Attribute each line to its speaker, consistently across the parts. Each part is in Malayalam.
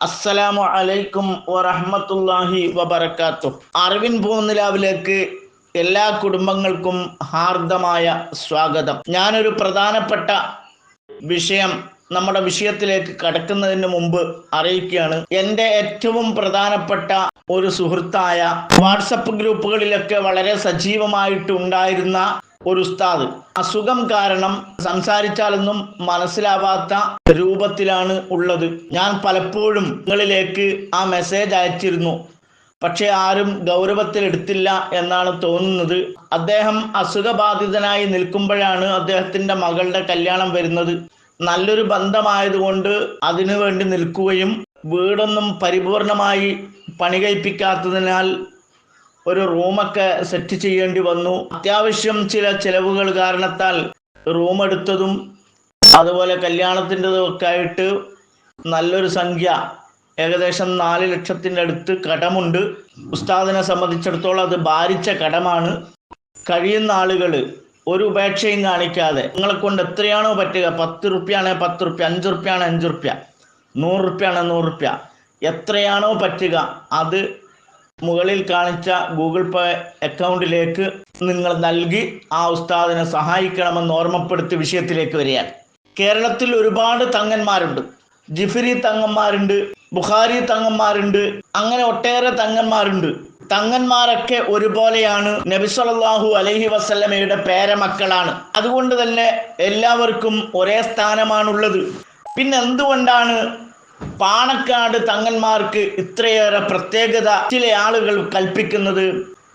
Speaker 1: അസ്സലാമു അലൈക്കും വറഹ്മത്തുള്ളാഹി വബറകാത്തു. അറിവിൻ പൂന്നിലാവിലേക്ക് എല്ലാ കുടുംബങ്ങൾക്കും ഹാർദമായ സ്വാഗതം. ഞാനൊരു പ്രധാനപ്പെട്ട വിഷയം നമ്മുടെ വിഷയത്തിലേക്ക് കടക്കുന്നതിന് മുമ്പ് അറിയിക്കുകയാണ്. എന്റെ ഏറ്റവും പ്രധാനപ്പെട്ട ഒരു സുഹൃത്തായ വാട്സപ്പ് ഗ്രൂപ്പുകളിലൊക്കെ വളരെ സജീവമായിട്ട് ഉണ്ടായിരുന്ന ഒരു ഉസ്താദ്. അസുഖം കാരണം സംസാരിച്ചാലൊന്നും മനസ്സിലാവാത്ത രൂപത്തിലാണ് ഉള്ളത്. ഞാൻ പലപ്പോഴും നിങ്ങളിലേക്ക് ആ മെസ്സേജ് അയച്ചിരുന്നു. പക്ഷെ ആരും ഗൗരവത്തിൽ ഗൗരവത്തിലെടുത്തില്ല എന്നാണ് തോന്നുന്നത്. അദ്ദേഹം അസുഖബാധിതനായി നിൽക്കുമ്പോഴാണ് അദ്ദേഹത്തിന്റെ മകളുടെ കല്യാണം വരുന്നത്. നല്ലൊരു ബന്ധമായതുകൊണ്ട് അതിനു വേണ്ടി നിൽക്കുകയും വീടൊന്നും പരിപൂർണമായി പണി കഴിപ്പിക്കാത്തതിനാൽ ഒരു റൂമൊക്കെ സെറ്റ് ചെയ്യേണ്ടി വന്നു. അത്യാവശ്യം ചില ചിലവുകൾ കാരണത്താൽ റൂം എടുത്തതും അതുപോലെ കല്യാണത്തിന്റെതും ഒക്കെ ആയിട്ട് നല്ലൊരു സംഖ്യ ഏകദേശം നാല് ലക്ഷത്തിന്റെ അടുത്ത് കടമുണ്ട്. ഉസ്താദിനെ സംബന്ധിച്ചിടത്തോളം അത് ഭാരിച്ച കടമാണ്. കഴിയുന്ന ആളുകൾ ഒരു ഉപേക്ഷയും കാണിക്കാതെ നിങ്ങളെ കൊണ്ട് എത്രയാണോ പറ്റുക പത്ത് റുപ്യാണെ പത്ത് റുപ്യ അഞ്ച് റുപ്യാണ് അഞ്ച് റുപ്യ നൂറ് റുപ്യാണ് നൂറ് റുപ്യ എത്രയാണോ പറ്റുക അത് മുകളിൽ കാണിച്ച ഗൂഗിൾ പേ അക്കൗണ്ടിലേക്ക് നിങ്ങൾ നൽകി ആ ഉസ്താദിനെ സഹായിക്കണമെന്ന് ഓർമ്മപ്പെടുത്തി വിഷയത്തിലേക്ക് വരികയാണ് കേരളത്തിൽ ഒരുപാട് തങ്ങന്മാരുണ്ട്. ജിഫിരി തങ്ങന്മാരുണ്ട് ബുഖാരി തങ്ങന്മാരുണ്ട് അങ്ങനെ ഒട്ടേറെ തങ്ങന്മാരുണ്ട്. തങ്ങന്മാരൊക്കെ ഒരുപോലെയാണ് നബി അലഹി വസല്ലമയുടെ പേരമക്കളാണ്. അതുകൊണ്ട് തന്നെ എല്ലാവർക്കും ഒരേ സ്ഥാനമാണുള്ളത്. പിന്നെ എന്തുകൊണ്ടാണ് പാണക്കാട് തങ്ങന്മാർക്ക് ഇത്രയേറെ പ്രത്യേകത. ചില ആളുകൾ കൽപ്പിക്കുന്നത്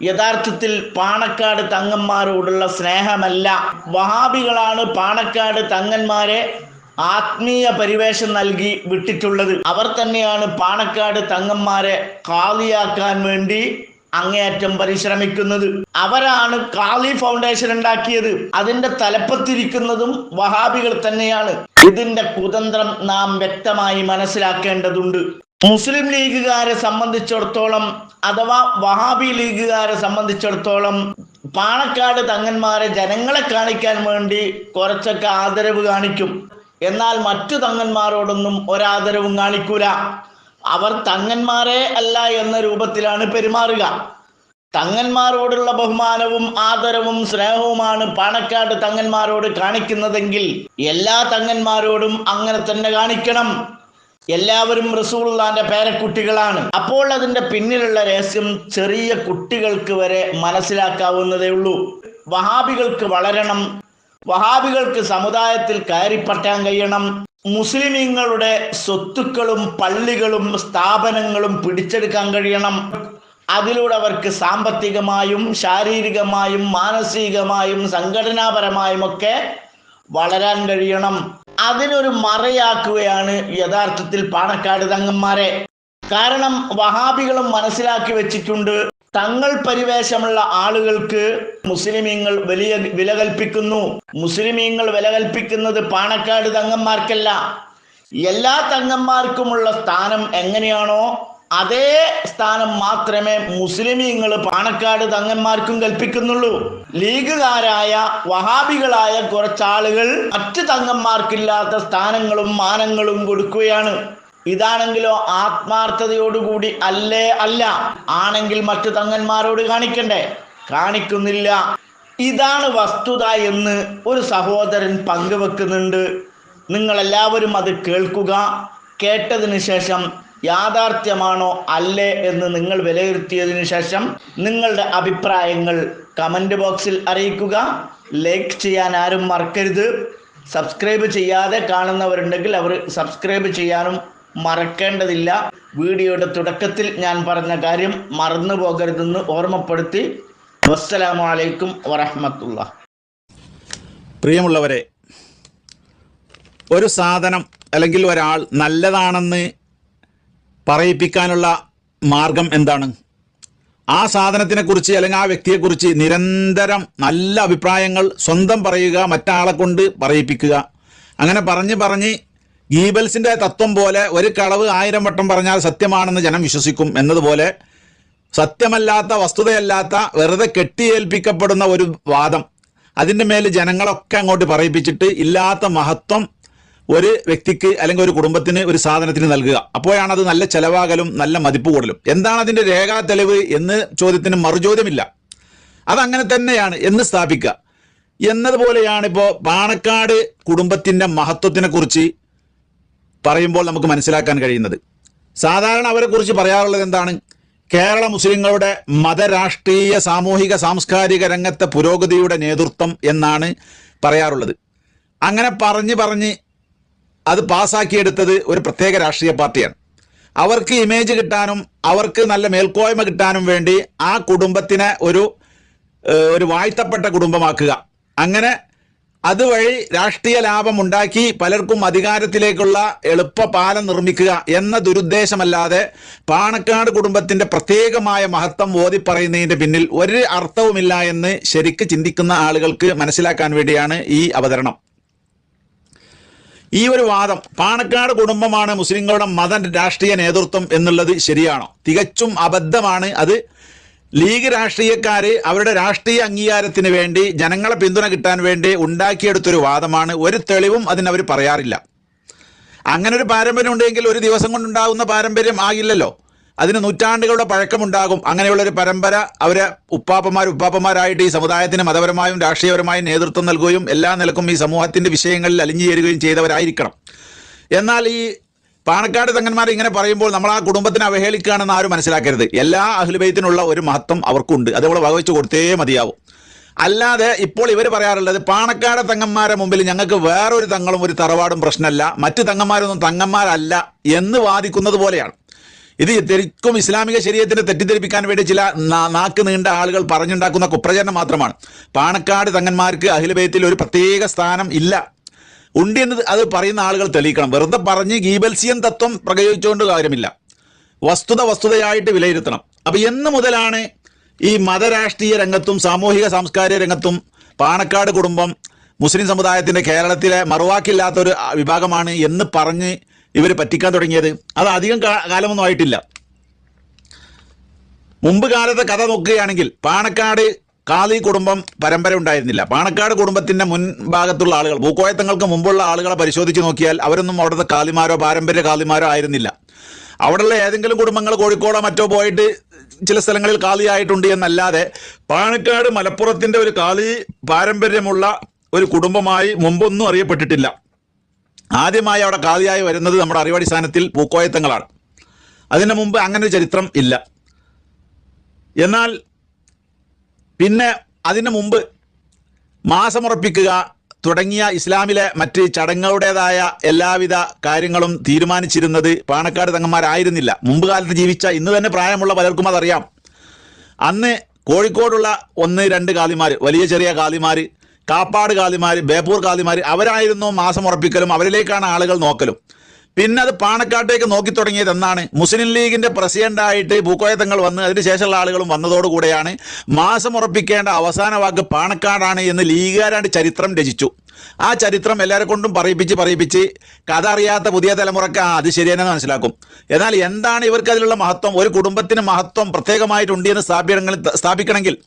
Speaker 1: യഥാർത്ഥത്തിൽ പാണക്കാട് തങ്ങന്മാരോടുള്ള സ്നേഹമല്ല. വഹാബികളാണ് പാണക്കാട് തങ്ങന്മാരെ ആത്മീയ പരിവേഷം നൽകി വിട്ടിട്ടുള്ളത്. അവർ തന്നെയാണ് പാണക്കാട് തങ്ങന്മാരെ കാളിയാക്കാൻ വേണ്ടി അങ്ങേയറ്റം പരിശ്രമിക്കുന്നത്. അവരാണ് കാളി ഫൗണ്ടേഷൻ ഉണ്ടാക്കിയത്. അതിന്റെ തലപ്പത്തിരിക്കുന്നതും വഹാബികൾ തന്നെയാണ്. ഇതിന്റെ കുതന്ത്രം നാം വ്യക്തമായി മനസ്സിലാക്കേണ്ടതുണ്ട്. മുസ്ലിം ലീഗുകാരെ സംബന്ധിച്ചിടത്തോളം അഥവാ വഹാബി ലീഗുകാരെ സംബന്ധിച്ചിടത്തോളം പാണക്കാട് തങ്ങന്മാരെ ജനങ്ങളെ കാണിക്കാൻ വേണ്ടി കുറച്ചൊക്കെ ആദരവ് കാണിക്കും. എന്നാൽ മറ്റു തങ്ങന്മാരോടൊന്നും ഒരാദരവും കാണിക്കൂല. അവർ തങ്ങന്മാരെ അല്ല എന്ന രൂപത്തിലാണ് പെരുമാറുക. തങ്ങന്മാരോടുള്ള ബഹുമാനവും ആദരവും സ്നേഹവുമാണ് പാണക്കാട് തങ്ങന്മാരോട് കാണിക്കുന്നതെങ്കിൽ എല്ലാ തങ്ങന്മാരോടും അങ്ങനെ തന്നെ കാണിക്കണം. എല്ലാവരും റസൂള്ളാന്റെ പേരക്കുട്ടികളാണ്. അപ്പോൾ അതിന്റെ പിന്നിലുള്ള രഹസ്യം ചെറിയ കുട്ടികൾക്ക് വരെ മനസ്സിലാക്കാവുന്നതേ ഉള്ളൂ. വഹാബികൾക്ക് വളരണം വഹാബികൾക്ക് സമുദായത്തിൽ കയറിപ്പറ്റാൻ കഴിയണം മുസ്ലിമീങ്ങളുടെ സ്വത്തുക്കളും പള്ളികളും സ്ഥാപനങ്ങളും പിടിച്ചെടുക്കാൻ കഴിയണം. അതിലൂടെ അവർക്ക് സാമ്പത്തികമായും ശാരീരികമായും മാനസികമായും സംഘടനാപരമായും ഒക്കെ വളരാൻ കഴിയണം. അതിനൊരു മറയാക്കുകയാണ് യഥാർത്ഥത്തിൽ പാണക്കാട് തങ്ങന്മാരെ. കാരണം വഹാബികളും മനസ്സിലാക്കി വെച്ചിട്ടുണ്ട്. തങ്ങൾ പരിവേഷമുള്ള ആളുകൾക്ക് മുസ്ലിമീങ്ങൾ വലിയ വില കൽപ്പിക്കുന്നു. മുസ്ലിമീങ്ങൾ വില കൽപ്പിക്കുന്നത് പാണക്കാട് തങ്ങന്മാർക്കല്ല. എല്ലാ തങ്ങന്മാർക്കുമുള്ള സ്ഥാനം എങ്ങനെയാണോ അതേ സ്ഥാനം മാത്രമേ മുസ്ലിമീങ്ങൾ പാണക്കാട് തങ്ങന്മാർക്കും കൽപ്പിക്കുന്നുള്ളൂ. ലീഗുകാരായ വഹാബികളായ കുറച്ചാളുകൾ മറ്റ് തങ്ങന്മാർക്കില്ലാത്ത സ്ഥാനങ്ങളും മാനങ്ങളും കൊടുക്കുകയാണ്. ഇതാണെങ്കിലോ ആത്മാർത്ഥതയോടുകൂടി അല്ലേ? അല്ല. ആണെങ്കിൽ മറ്റു തങ്ങന്മാരോട് കാണിക്കണ്ടേ? കാണിക്കുന്നില്ല. ഇതാണ് വസ്തുത എന്ന് ഒരു സഹോദരൻ പങ്കുവെക്കുന്നുണ്ട്. നിങ്ങളെല്ലാവരും അത് കേൾക്കുക. കേട്ടതിന് ശേഷം യാഥാർത്ഥ്യമാണോ അല്ലേ എന്ന് നിങ്ങൾ വിലയിരുത്തിയതിനു ശേഷം നിങ്ങളുടെ അഭിപ്രായങ്ങൾ കമന്റ് ബോക്സിൽ അറിയിക്കുക. ലൈക്ക് ചെയ്യാൻ ആരും മറക്കരുത്. സബ്സ്ക്രൈബ് ചെയ്യാതെ കാണുന്നവരുണ്ടെങ്കിൽ അവർ സബ്സ്ക്രൈബ് ചെയ്യാനും മറക്കേണ്ടതില്ല. വീഡിയോയുടെ തുടക്കത്തിൽ ഞാൻ പറഞ്ഞ കാര്യം മറന്നു പോകരുതെന്ന് ഓർമ്മപ്പെടുത്തി. വസ്സലാമലൈക്കും വറഹമത്തുള്ള.
Speaker 2: പ്രിയമുള്ളവരെ ഒരു സാധനം അല്ലെങ്കിൽ ഒരാൾ നല്ലതാണെന്ന് പറയിപ്പിക്കാനുള്ള മാർഗം എന്താണ്? ആ സാധനത്തിനെക്കുറിച്ച് അല്ലെങ്കിൽ ആ വ്യക്തിയെക്കുറിച്ച് നിരന്തരം നല്ല അഭിപ്രായങ്ങൾ സ്വന്തം പറയുക മറ്റാളെ കൊണ്ട് പറയിപ്പിക്കുക. അങ്ങനെ പറഞ്ഞ് പറഞ്ഞ് ഗീബൽസിന്റെ തത്വം പോലെ ഒരു കളവ് ആയിരം വട്ടം പറഞ്ഞാൽ സത്യമാണെന്ന് ജനം വിശ്വസിക്കും എന്നതുപോലെ സത്യമല്ലാത്ത വസ്തുതയല്ലാത്ത വെറുതെ കെട്ടിയേൽപ്പിക്കപ്പെടുന്ന ഒരു വാദം അതിന്റെ മേൽ ജനങ്ങളൊക്കെ അങ്ങോട്ട് പറയിപ്പിച്ചിട്ട് ഇല്ലാത്ത മഹത്വം ഒരു വ്യക്തിക്ക് അല്ലെങ്കിൽ ഒരു കുടുംബത്തിന് ഒരു സാധനത്തിന് നൽകുക. അപ്പോഴാണ് അത് നല്ല ചെലവാകലും നല്ല മതിപ്പ് കൂടലും. എന്താണ് അതിന്റെ രേഖാ തെളിവ് എന്ന് ചോദ്യത്തിന് മറുചോദ്യമില്ല. അതങ്ങനെ തന്നെയാണ് എന്ന് സ്ഥാപിക്കുക. എന്നതുപോലെയാണ് ഇപ്പോൾ പാണക്കാട് കുടുംബത്തിന്റെ മഹത്വത്തിനെ കുറിച്ച് പറയുമ്പോൾ നമുക്ക് മനസ്സിലാക്കാൻ കഴിയുന്നത്. സാധാരണ അവരെ കുറിച്ച് പറയാറുള്ളത് എന്താണ്? കേരള മുസ്ലിങ്ങളുടെ മതരാഷ്ട്രീയ സാമൂഹിക സാംസ്കാരിക രംഗത്തെ പുരോഗതിയുടെ നേതൃത്വം എന്നാണ് പറയാറുള്ളത്. അങ്ങനെ പറഞ്ഞ് പറഞ്ഞ് അത് പാസ്സാക്കിയെടുത്തത് ഒരു പ്രത്യേക രാഷ്ട്രീയ പാർട്ടിയാണ്. അവർക്ക് ഇമേജ് കിട്ടാനും അവർക്ക് നല്ല മേൽക്കോയ്മ കിട്ടാനും വേണ്ടി ആ കുടുംബത്തിനെ ഒരു ഒരു വാഴ്ത്തപ്പെട്ട കുടുംബമാക്കുക. അങ്ങനെ അതുവഴി രാഷ്ട്രീയ ലാഭം ഉണ്ടാക്കി പലർക്കും അധികാരത്തിലേക്കുള്ള എളുപ്പ പാലം നിർമ്മിക്കുക എന്ന ദുരുദ്ദേശമല്ലാതെ പാണക്കാട് കുടുംബത്തിന്റെ പ്രത്യേകമായ മഹത്വം ഓതി പറയുന്നതിന്റെ പിന്നിൽ ഒരു അർത്ഥവുമില്ല എന്ന് ശരിക്ക് ചിന്തിക്കുന്ന ആളുകൾക്ക് മനസ്സിലാക്കാൻ വേണ്ടിയാണ് ഈ അവതരണം. ഈ ഒരു വാദം പാണക്കാട് കുടുംബമാണ് മുസ്ലിങ്ങളുടെ മത രാഷ്ട്രീയ നേതൃത്വം എന്നുള്ളത് ശരിയാണോ? തികച്ചും അബദ്ധമാണ്. അത് ലീഗ് രാഷ്ട്രീയക്കാര് അവരുടെ രാഷ്ട്രീയ അംഗീകാരത്തിന് വേണ്ടി ജനങ്ങളെ പിന്തുണ കിട്ടാൻ വേണ്ടി ഉണ്ടാക്കിയെടുത്തൊരു വാദമാണ്. ഒരു തെളിവും അതിന് അവർ പറയാറില്ല. അങ്ങനെ ഒരു പാരമ്പര്യം ഉണ്ടെങ്കിൽ ഒരു ദിവസം കൊണ്ടുണ്ടാകുന്ന പാരമ്പര്യം ആകില്ലല്ലോ. അതിന് നൂറ്റാണ്ടുകളുടെ പഴക്കമുണ്ടാകും. അങ്ങനെയുള്ള ഒരു പരമ്പര അവരെ ഉപ്പാപ്പമാർ ഉപ്പാപ്പമാരായിട്ട് ഈ സമുദായത്തിന് മതപരമായും രാഷ്ട്രീയപരമായും നേതൃത്വം നൽകുകയും എല്ലാ നിലക്കും ഈ സമൂഹത്തിന്റെ വിഷയങ്ങളിൽ അലിഞ്ഞു ചേരുകയും ചെയ്തവരായിരിക്കണം. എന്നാൽ ഈ പാണക്കാട് തങ്ങന്മാർ ഇങ്ങനെ പറയുമ്പോൾ നമ്മൾ ആ കുടുംബത്തിനെ അവഹേളിക്കുകയാണെന്ന് ആരും മനസ്സിലാക്കരുത്. എല്ലാ അഹ്ലുബൈത്തിനുള്ള ഒരു മഹത്വം അവർക്കുണ്ട്. അതേപോലെ വകവെച്ച് കൊടുത്തേ മതിയാവും. അല്ലാതെ ഇപ്പോൾ ഇവർ പറയാറുള്ളത് പാണക്കാട് തങ്ങന്മാരെ മുമ്പിൽ ഞങ്ങൾക്ക് വേറൊരു തങ്ങളും ഒരു തറവാടും പ്രശ്നമല്ല. മറ്റു തങ്ങന്മാരൊന്നും തങ്ങന്മാരല്ല എന്ന് വാദിക്കുന്നത് പോലെയാണ്. ഇത് ശരിക്കും ഇസ്ലാമിക ശരീരത്തിനെ തെറ്റിദ്ധരിപ്പിക്കാൻ വേണ്ടി ചില നാക്ക് നീണ്ട ആളുകൾ പറഞ്ഞുണ്ടാക്കുന്ന കുപ്രചരണം മാത്രമാണ്. പാണക്കാട് തങ്ങന്മാർക്ക് അഹിലബേത്തിൽ ഒരു പ്രത്യേക സ്ഥാനം ഇല്ല. ഉണ്ട് എന്ന് അത് പറയുന്ന ആളുകൾ തെളിയിക്കണം. വെറുതെ പറഞ്ഞ് ഗീബൽസിയൻ തത്വം പ്രയോഗിച്ചുകൊണ്ട് കാര്യമില്ല. വസ്തുത വസ്തുതയായിട്ട് വിലയിരുത്തണം. അപ്പൊ എന്ന് മുതലാണ് ഈ മതരാഷ്ട്രീയ രംഗത്തും സാമൂഹിക സാംസ്കാരിക രംഗത്തും പാണക്കാട് കുടുംബം മുസ്ലിം സമുദായത്തിന്റെ കേരളത്തിലെ മറുവാക്കില്ലാത്ത ഒരു വിഭാഗമാണ് എന്ന് പറഞ്ഞ് ഇവർ പറ്റിക്കാൻ തുടങ്ങിയത്. അത് അധികം കാലമൊന്നും ആയിട്ടില്ല. മുമ്പ് കാലത്തെ കഥ നോക്കുകയാണെങ്കിൽ പാണക്കാട് കാളി കുടുംബം പരമ്പര ഉണ്ടായിരുന്നില്ല. പാണക്കാട് കുടുംബത്തിന്റെ മുൻഭാഗത്തുള്ള ആളുകൾ പൂക്കോയത്തങ്ങൾക്ക് മുമ്പുള്ള ആളുകളെ പരിശോധിച്ച് നോക്കിയാൽ അവരൊന്നും അവിടുത്തെ കാളിമാരോ പാരമ്പര്യ കാളിമാരോ ആയിരുന്നില്ല. അവിടെയുള്ള ഏതെങ്കിലും കുടുംബങ്ങൾ കോഴിക്കോടോ മറ്റോ പോയിട്ട് ചില സ്ഥലങ്ങളിൽ കാളിയായിട്ടുണ്ട് എന്നല്ലാതെ പാണക്കാട് മലപ്പുറത്തിന്റെ ഒരു കാളി പാരമ്പര്യമുള്ള ഒരു കുടുംബമായി മുമ്പൊന്നും അറിയപ്പെട്ടിട്ടില്ല. ആദ്യമായി അവിടെ കാളിയായി വരുന്നത് നമ്മുടെ അറിവടിസ്ഥാനത്തിൽ പൂക്കോയത്തങ്ങളാണ്. അതിനു മുമ്പ് അങ്ങനെ ചരിത്രം ഇല്ല. എന്നാൽ പിന്നെ അതിനു മുമ്പ് മാസമുറപ്പിക്കുക തുടങ്ങിയ ഇസ്ലാമിലെ മറ്റ് ചടങ്ങുകളുടേതായ എല്ലാവിധ കാര്യങ്ങളും തീരുമാനിച്ചിരുന്നത് പാണക്കാട് തങ്ങന്മാരായിരുന്നില്ല. മുമ്പ് കാലത്ത് ജീവിച്ച ഇന്ന് തന്നെ പ്രായമുള്ള പലർക്കും അതറിയാം. അന്ന് കോഴിക്കോടുള്ള ഒന്ന് രണ്ട് കാലിമാർ വലിയ ചെറിയ കാലിമാർ കാപ്പാട് കാലിമാർ ബേപ്പൂർ കാലിമാർ അവരായിരുന്നു മാസം ഉറപ്പിക്കലും അവരിലേക്കാണ് ആളുകൾ നോക്കലും. പിന്നെ അത് പാണക്കാട്ടേക്ക് നോക്കി തുടങ്ങിയത് എന്നാണ്. മുസ്ലിം ലീഗിന്റെ പ്രസിഡന്റായിട്ട് ഭൂക്കോയത്തങ്ങൾ വന്ന് അതിനുശേഷമുള്ള ആളുകളും വന്നതോടുകൂടെയാണ് മാസം ഉറപ്പിക്കേണ്ട അവസാന വാക്ക് പാണക്കാടാണ് എന്ന് ലീഗുകാരാണ്ട് ചരിത്രം രചിച്ചു. ആ ചരിത്രം എല്ലാവരെ കൊണ്ടും പറയിപ്പിച്ച് പറയിപ്പിച്ച് കഥ അറിയാത്ത പുതിയ തലമുറയ്ക്ക് ആ അത് ശരിയെന്ന് മനസ്സിലാക്കും. എന്നാൽ എന്താണ് ഇവർക്ക് അതിലുള്ള മഹത്വം? ഒരു കുടുംബത്തിന് മഹത്വം പ്രത്യേകമായിട്ടുണ്ട് എന്ന് സ്ഥാപിക്കണമെങ്കിൽ സ്ഥാപിക്കണമെങ്കിൽ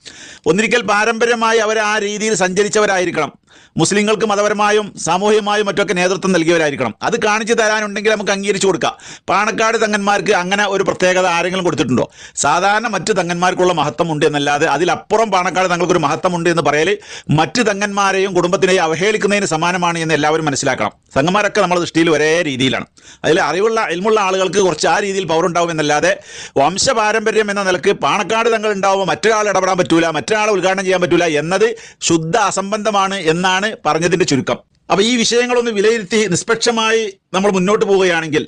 Speaker 2: ഒന്നിരിക്കൽ പാരമ്പര്യമായി അവർ ആ രീതിയിൽ സഞ്ചരിച്ചവരായിരിക്കണം. മുസ്ലിങ്ങൾക്ക് മതപരമായും സാമൂഹികമായും മറ്റൊക്കെ നേതൃത്വം നൽകിയവരായിരിക്കണം. അത് കാണിച്ചു തരാനുണ്ടെങ്കിൽ നമുക്ക് അംഗീകരിച്ചു കൊടുക്കാം. പാണക്കാട് തങ്ങന്മാർക്ക് അങ്ങനെ ഒരു പ്രത്യേകത ആരെങ്കിലും കൊടുത്തിട്ടുണ്ടോ? സാധാരണ മറ്റ് തങ്ങന്മാർക്കുള്ള മഹത്വം ഉണ്ട് എന്നല്ലാതെ അതിലപ്പുറം പാണക്കാട് തങ്ങൾക്കൊരു മഹത്വമുണ്ട് മഹത്വം എന്ന് പറയൽ മറ്റ് തങ്ങന്മാരെയും കുടുംബത്തിനെയും അവഹേളിക്കുന്നതിന് സമാനമാണ് എന്ന് എല്ലാവരും മനസ്സിലാക്കണം. സംഘമാരൊക്കെ നമ്മുടെ ദൃഷ്ടിയിൽ ഒരേ രീതിയിലാണ്. അതിൽ അറിവുള്ള എൽമുള്ള ആളുകൾക്ക് കുറച്ച് ആ രീതിയിൽ പവർ ഉണ്ടാവും എന്നല്ലാതെ വംശപാരമ്പര്യം എന്ന നിലയ്ക്ക് പാണക്കാട് തങ്ങൾ ഉണ്ടാവുമ്പോൾ മറ്റൊരാൾ ഇടപെടാൻ പറ്റൂല മറ്റൊരാളെ ഉദ്ഘാടനം ചെയ്യാൻ പറ്റൂല എന്നത് ശുദ്ധ അസംബന്ധമാണ് എന്നാണ് പറഞ്ഞതിന്റെ ചുരുക്കം. അപ്പോൾ ഈ വിഷയങ്ങളൊന്ന് വിലയിരുത്തി നിഷ്പക്ഷമായി നമ്മൾ മുന്നോട്ട് പോവുകയാണെങ്കിൽ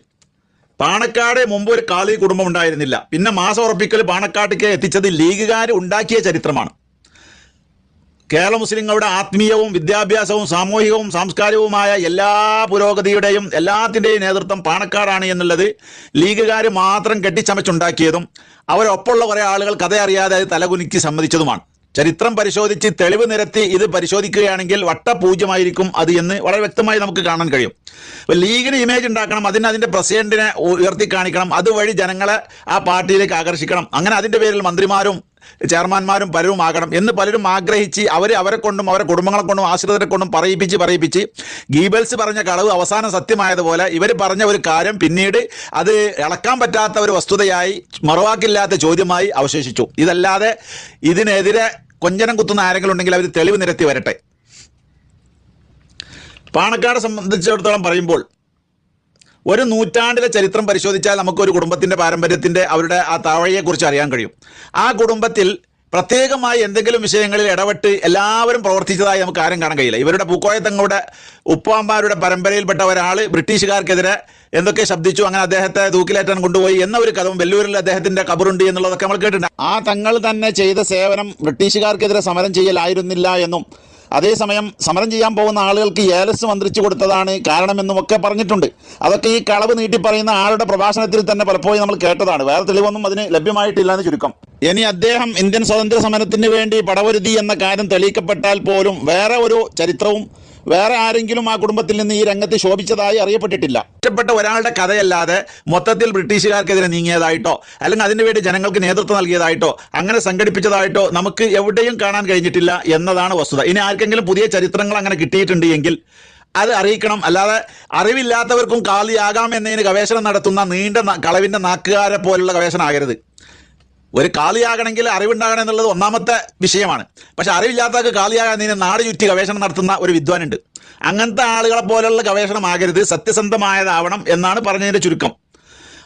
Speaker 2: പാണക്കാട് മുമ്പ് ഒരു കാളി കുടുംബം ഉണ്ടായിരുന്നില്ല. പിന്നെ മാസം ഉറപ്പിക്കൽ പാണക്കാട്ടേക്ക് എത്തിച്ചത് ലീഗുകാർ ഉണ്ടാക്കിയ ചരിത്രമാണ്. കേരള മുസ്ലിങ്ങളുടെ ആത്മീയവും വിദ്യാഭ്യാസവും സാമൂഹികവും സാംസ്കാരികവുമായ എല്ലാ പുരോഗതിയുടെയും എല്ലാത്തിന്റെയും നേതൃത്വം പാണക്കാടാണ് എന്നുള്ളത് ലീഗുകാർ മാത്രം കെട്ടിച്ചമച്ചുണ്ടാക്കിയതും അവരൊപ്പമുള്ള കുറേ ആളുകൾ കഥയറിയാതെ അത് തലകുനിക്ക് സമ്മതിച്ചതുമാണ്. ചരിത്രം പരിശോധിച്ച് തെളിവ് നിരത്തി ഇത് പരിശോധിക്കുകയാണെങ്കിൽ വട്ടപൂജ്യമായിരിക്കും അത് എന്ന് വളരെ വ്യക്തമായി നമുക്ക് കാണാൻ കഴിയും. അപ്പോൾ ലീഗിന് ഇമേജ് ഉണ്ടാക്കണം അതിന് അതിന്റെ പ്രസിഡന്റിനെ ഉയർത്തി കാണിക്കണം അതുവഴി ജനങ്ങളെ ആ പാർട്ടിയിലേക്ക് ആകർഷിക്കണം അങ്ങനെ അതിന്റെ പേരിൽ മന്ത്രിമാരും ചെയർമാന്മാരും പലരും ആകണം എന്ന് പലരും ആഗ്രഹിച്ച് അവർ അവരെ കൊണ്ടും അവരെ കുടുംബങ്ങളെ കൊണ്ടും ആശ്രിതരെ കൊണ്ടും പറയിപ്പിച്ച് പറയിപ്പിച്ച് ഗീബൽസ് പറഞ്ഞ കളവ് അവസാനം സത്യമായതുപോലെ ഇവർ പറഞ്ഞ ഒരു കാര്യം പിന്നീട് അത് ഇളക്കാൻ പറ്റാത്ത ഒരു വസ്തുതയായി മറവാക്കില്ലാത്ത ചോദ്യമായി അവശേഷിച്ചു. ഇതല്ലാതെ ഇതിനെതിരെ കൊഞ്ചനം കുത്തുന്ന ആരെങ്കിലും ഉണ്ടെങ്കിൽ അവർ തെളിവ് നിരത്തി വരട്ടെ. പാണക്കാട് സംബന്ധിച്ചിടത്തോളം പറയുമ്പോൾ ഒരു നൂറ്റാണ്ടിലെ ചരിത്രം പരിശോധിച്ചാൽ നമുക്ക് ഒരു കുടുംബത്തിന്റെ പാരമ്പര്യത്തിന്റെ അവരുടെ ആ താവഴയെക്കുറിച്ച് അറിയാൻ കഴിയും. ആ കുടുംബത്തിൽ പ്രത്യേകമായി എന്തെങ്കിലും വിഷയങ്ങളിൽ ഇടപെട്ട് എല്ലാവരും പ്രവർത്തിച്ചതായി നമുക്ക് ആരും കാണാൻ കഴിയില്ല. ഇവരുടെ പൂക്കോയത്തങ്ങളുടെ ഉപ്പാമ്മാരുടെ പരമ്പരയിൽപ്പെട്ട ഒരാൾ ബ്രിട്ടീഷുകാർക്കെതിരെ എന്തൊക്കെ ശബ്ദിച്ചു അങ്ങനെ അദ്ദേഹത്തെ തൂക്കിലേറ്റാൻ കൊണ്ടുപോയി എന്ന ഒരു കഥവും വെല്ലൂരിൽ അദ്ദേഹത്തിന്റെ കബറുണ്ട് എന്നുള്ളതൊക്കെ നമ്മൾ കേട്ടിട്ടുണ്ട്. ആ തങ്ങൾ തന്നെ ചെയ്ത സേവനം ബ്രിട്ടീഷുകാർക്കെതിരെ സമരം ചെയ്യലായിരുന്നില്ല എന്നും അതേസമയം സമരം ചെയ്യാൻ പോകുന്ന ആളുകൾക്ക് ഏലസ് മന്ത്രിച്ചു കൊടുത്തതാണ് കാരണമെന്നും ഒക്കെ പറഞ്ഞിട്ടുണ്ട്. അതൊക്കെ ഈ കളവ് നീട്ടി പറയുന്ന ആളുടെ പ്രഭാഷണത്തിൽ തന്നെ പലപ്പോഴും നമ്മൾ കേട്ടതാണ്. വേറെ തെളിവൊന്നും അതിന് ലഭ്യമായിട്ടില്ല എന്ന് ചുരുക്കം. ഇനി അദ്ദേഹം ഇന്ത്യൻ സ്വാതന്ത്ര്യ സമരത്തിന് വേണ്ടി പടവരുതി എന്ന കാര്യം തെളിയിക്കപ്പെട്ടാൽ പോലും വേറെ ഒരു ചരിത്രവും വേറെ ആരെങ്കിലും ആ കുടുംബത്തിൽ നിന്ന് ഈ രംഗത്ത് ശോഭിച്ചതായി അറിയപ്പെട്ടിട്ടില്ല. ഒറ്റപ്പെട്ട ഒരാളുടെ കഥയല്ലാതെ മൊത്തത്തിൽ ബ്രിട്ടീഷുകാർക്കെതിരെ നീങ്ങിയതായിട്ടോ അല്ലെങ്കിൽ അതിനു വേണ്ടി ജനങ്ങൾക്ക് നേതൃത്വം നൽകിയതായിട്ടോ അങ്ങനെ സംഘടിപ്പിച്ചതായിട്ടോ നമുക്ക് എവിടെയും കാണാൻ കഴിഞ്ഞിട്ടില്ല എന്നതാണ് വസ്തുത. ഇനി ആർക്കെങ്കിലും പുതിയ ചരിത്രങ്ങൾ അങ്ങനെ കിട്ടിയിട്ടുണ്ട് എങ്കിൽ അത് അറിയിക്കണം. അല്ലാതെ അറിവില്ലാത്തവർക്കും കാലിയാകാം എന്നതിന് ഗവേഷണം നടത്തുന്ന നീണ്ട കളവിന്റെ നാക്കുകാരെ പോലുള്ള ഗവേഷണം ആകരുത്. ഒരു കാളിയാകണമെങ്കിൽ അറിവുണ്ടാകണം എന്നുള്ളത് ഒന്നാമത്തെ വിഷയമാണ്. പക്ഷെ അറിവില്ലാത്തവർക്ക് കാളിയാകാൻ നീ നാട് ചുറ്റി ഗവേഷണം നടത്തുന്ന ഒരു വിദ്വാനുണ്ട്. അങ്ങനത്തെ ആളുകളെ പോലുള്ള ഗവേഷണമാകരുത്. സത്യസന്ധമായതാവണം എന്നാണ് പറഞ്ഞതിന്റെ ചുരുക്കം.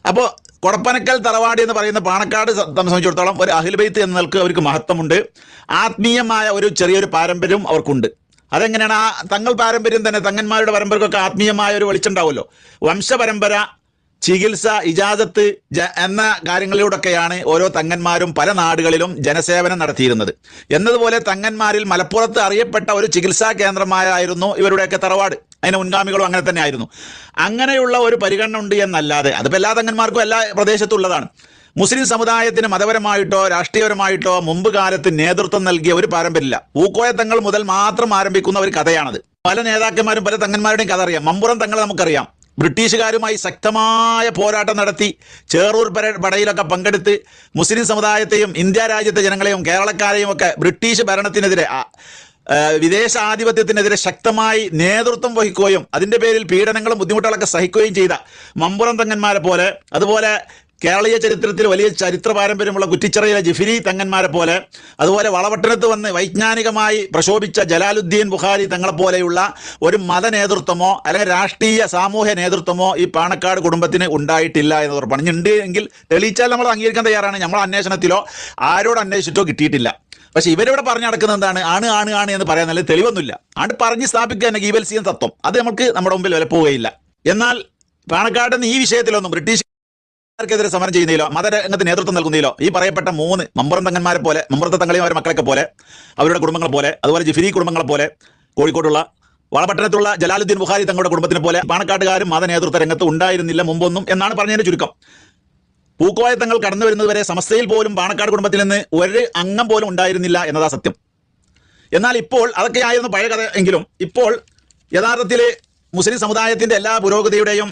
Speaker 2: അപ്പോൾ കൊടപ്പനക്കൽ തറവാടി എന്ന് പറയുന്ന പാണക്കാട് സംബന്ധിച്ചിടത്തോളം ഒരു അഹിൽബൈത്ത് എന്ന നിലയ്ക്ക് അവർക്ക് മഹത്വമുണ്ട്. ആത്മീയമായ ഒരു ചെറിയൊരു പാരമ്പര്യം അവർക്കുണ്ട്. അതെങ്ങനെയാണ്? ആ തങ്ങൾ പാരമ്പര്യം തന്നെ തങ്ങന്മാരുടെ പരമ്പരക്കൊക്കെ ആത്മീയമായ ഒരു വെളിച്ചുണ്ടാവുമല്ലോ വംശപരമ്പര ചികിത്സ ഇജാദത്ത് എന്ന കാര്യങ്ങളിലൂടെയൊക്കെയാണ് ഓരോ തങ്ങന്മാരും പല നാടുകളിലും ജനസേവനം നടത്തിയിരുന്നത്. എന്നതുപോലെ തങ്ങന്മാരിൽ മലപ്പുറത്ത് അറിയപ്പെട്ട ഒരു ചികിത്സാ കേന്ദ്രമായിരുന്നു ഇവരുടെയൊക്കെ തറവാട്. അതിന് മുൻഗാമികളും അങ്ങനെ തന്നെ ആയിരുന്നു അങ്ങനെയുള്ള ഒരു പരിഗണന ഉണ്ട് എന്നല്ലാതെ അതിപ്പോൾ എല്ലാ തങ്ങന്മാർക്കും എല്ലാ പ്രദേശത്തുള്ളതാണ് മുസ്ലിം സമുദായത്തിന് മതപരമായിട്ടോ രാഷ്ട്രീയപരമായിട്ടോ മുമ്പ് കാലത്ത് നേതൃത്വം നൽകിയ ഒരു പാരമ്പര്യമില്ല. ഊക്കോയ തങ്ങൾ മുതൽ മാത്രം ആരംഭിക്കുന്ന ഒരു കഥയാണത്. പല നേതാക്കന്മാരും പല തങ്ങന്മാരുടെയും കഥ അറിയാം. മമ്പുറം തങ്ങളെ നമുക്കറിയാം. ബ്രിട്ടീഷുകാരുമായി ശക്തമായ പോരാട്ടം നടത്തി ചേറൂർ പര പടയിലൊക്കെ പങ്കെടുത്ത് മുസ്ലിം സമുദായത്തെയും ഇന്ത്യ രാജ്യത്തെ ജനങ്ങളെയും കേരളക്കാരെയും ഒക്കെ ബ്രിട്ടീഷ് ഭരണത്തിനെതിരെ വിദേശ ആധിപത്യത്തിനെതിരെ ശക്തമായി നേതൃത്വം വഹിക്കുകയും അതിന്റെ പേരിൽ പീഡനങ്ങളും ബുദ്ധിമുട്ടുകളൊക്കെ സഹിക്കുകയും ചെയ്ത മമ്പുറം തങ്ങന്മാരെ പോലെ അതുപോലെ കേരളീയ ചരിത്രത്തിൽ വലിയ ചരിത്ര പാരമ്പര്യമുള്ള കുറ്റിച്ചിറയിലെ ജിഫിരി തങ്ങന്മാരെ പോലെ അതുപോലെ വളവട്ടണത്ത് വന്ന് വൈജ്ഞാനികമായി പ്രശോഭിച്ച ജലാലുദ്ദീൻ ബുഖാരി തങ്ങളെപ്പോലെയുള്ള ഒരു മത നേതൃത്വമോ അല്ലെങ്കിൽ രാഷ്ട്രീയ സാമൂഹ്യ നേതൃത്വമോ ഈ പാണക്കാട് കുടുംബത്തിന് ഉണ്ടായിട്ടില്ല എന്ന് ഉറപ്പാണ്. ഇനി ഉണ്ട് എങ്കിൽ തെളിയിച്ചാൽ നമ്മൾ അംഗീകരിക്കാൻ തയ്യാറാണ്. നമ്മൾ അന്വേഷണത്തിലോ ആരോട് അന്വേഷിച്ചിട്ടോ കിട്ടിയിട്ടില്ല. പക്ഷെ ഇവരിവിടെ പറഞ്ഞു നടക്കുന്നത് എന്താണ്? ആണ് ആണ് ആണ് എന്ന് പറയാൻ നല്ല തെളിവൊന്നുമില്ല. ആണ് പറഞ്ഞ് സ്ഥാപിക്കുക തന്നെ ഗീവൽസിയൻ തത്വം. അത് നമുക്ക് നമ്മുടെ മുമ്പിൽ വിലപ്പോവുകയില്ല. എന്നാൽ പാണക്കാട് ഈ വിഷയത്തിലൊന്നും ബ്രിട്ടീഷ് ർക്കെതിരെ സമരം ചെയ്യുന്നതിലോ മതരംഗത്ത് നേതൃത്വം നൽകുന്നതിലോ ഈ പറയപ്പെട്ട മൂന്ന് മമ്പറം തങ്ങന്മാരെ പോലെ മമ്പറത്ത തങ്ങളെയും അവരുടെ മക്കളൊക്കെ പോലെ അവരുടെ കുടുംബങ്ങളെ പോലെ അതുപോലെ ജിഫിരി കുടുംബങ്ങളെ പോലെ കോഴിക്കോടുള്ള വളപട്ടണത്തുള്ള ജലാലുദ്ദീൻ ബുഖാരി തങ്ങളുടെ കുടുംബത്തിനെ പോലെ പാണക്കാട്ടുകാരും മത നേതൃത്വ രംഗത്ത് ഉണ്ടായിരുന്നില്ല മുമ്പൊന്നും എന്നാണ് പറഞ്ഞതിന്റെ ചുരുക്കം. പൂക്കോയ തങ്ങൾ കടന്നു വരുന്നതുവരെ സമസ്തയിൽ പോലും പാണക്കാട് കുടുംബത്തിൽ നിന്ന് ഒരു അംഗം പോലും ഉണ്ടായിരുന്നില്ല എന്നതാ സത്യം. എന്നാൽ ഇപ്പോൾ അതൊക്കെ ആയിരുന്നു പഴയ കഥ എങ്കിലും ഇപ്പോൾ യഥാർത്ഥത്തിൽ മുസ്ലിം സമുദായത്തിന്റെ എല്ലാ പുരോഗതിയുടെയും